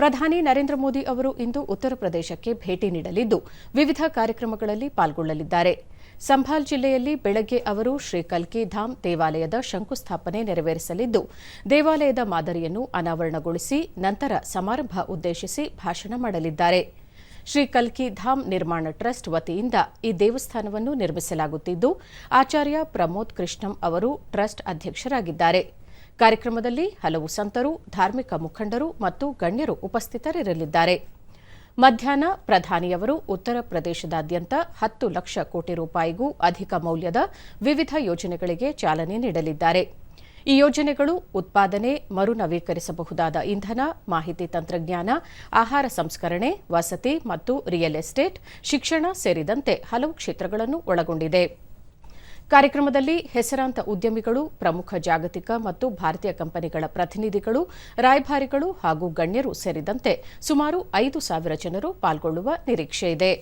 ಪ್ರಧಾನಿ ನರೇಂದ್ರ ಮೋದಿ ಅವರು ಇಂದು ಉತ್ತರ ಪ್ರದೇಶಕ್ಕೆ ಭೇಟಿ ನೀಡಲಿದ್ದು, ವಿವಿಧ ಕಾರ್ಯಕ್ರಮಗಳಲ್ಲಿ ಪಾಲ್ಗೊಳ್ಳಲಿದ್ದಾರೆ. ಸಂಭಾಲ್ ಜಿಲ್ಲೆಯಲ್ಲಿ ಬೆಳಗ್ಗೆ ಅವರು ಶ್ರೀ ಕಲ್ಕಿ ಧಾಮ್ ದೇವಾಲಯದ ಶಂಕುಸ್ಥಾಪನೆ ನೆರವೇರಿಸಲಿದ್ದು, ದೇವಾಲಯದ ಮಾದರಿಯನ್ನು ಅನಾವರಣಗೊಳಿಸಿ ನಂತರ ಸಮಾರಂಭ ಉದ್ದೇಶಿಸಿ ಭಾಷಣ ಮಾಡಲಿದ್ದಾರೆ. ಶ್ರೀ ಕಲ್ಕಿ ಧಾಮ್ ನಿರ್ಮಾಣ ಟ್ರಸ್ಟ್ ವತಿಯಿಂದ ಈ ದೇವಸ್ಥಾನವನ್ನು ನಿರ್ಮಿಸಲಾಗುತ್ತಿದ್ದು, ಆಚಾರ್ಯ ಪ್ರಮೋದ್ ಕೃಷ್ಣಂ ಅವರು ಟ್ರಸ್ಟ್ ಅಧ್ಯಕ್ಷರಾಗಿದ್ದಾರೆ. ಕಾರ್ಯಕ್ರಮದಲ್ಲಿ ಹಲವು ಸಂತರು, ಧಾರ್ಮಿಕ ಮುಖಂಡರು ಮತ್ತು ಗಣ್ಯರು ಉಪಸ್ಥಿತರಿರಲಿದ್ದಾರೆ. ಮಧ್ಯಾಹ್ನ ಪ್ರಧಾನಿಯವರು ಉತ್ತರ ಪ್ರದೇಶದಾದ್ಯಂತ ಹತ್ತು ಲಕ್ಷ ಕೋಟಿ ರೂಪಾಯಿಗೂ ಅಧಿಕ ಮೌಲ್ಯದ ವಿವಿಧ ಯೋಜನೆಗಳಿಗೆ ಚಾಲನೆ ನೀಡಲಿದ್ದಾರೆ. ಈ ಯೋಜನೆಗಳು ಉತ್ಪಾದನೆ, ಮರು ನವೀಕರಿಸಬಹುದಾದ ಇಂಧನ, ಮಾಹಿತಿ ತಂತ್ರಜ್ಞಾನ, ಆಹಾರ ಸಂಸ್ಕರಣೆ, ವಸತಿ ಮತ್ತು ರಿಯಲ್ ಎಸ್ಟೇಟ್, ಶಿಕ್ಷಣ ಸೇರಿದಂತೆ ಹಲವು ಕ್ಷೇತ್ರಗಳನ್ನು ಒಳಗೊಂಡಿದೆ. ಕಾರ್ಯಕ್ರಮದಲ್ಲಿ ಹೆಸರಾಂತ ಉದ್ಯಮಿಗಳು, ಪ್ರಮುಖ ಜಾಗತಿಕ ಮತ್ತು ಭಾರತೀಯ ಕಂಪನಿಗಳ ಪ್ರತಿನಿಧಿಗಳು, ರಾಯಭಾರಿಗಳು ಹಾಗೂ ಗಣ್ಯರು ಸೇರಿದಂತೆ ಸುಮಾರು ಐದು ಸಾವಿರ ಜನರು ಪಾಲ್ಗೊಳ್ಳುವ ನಿರೀಕ್ಷೆಯಿದೆ.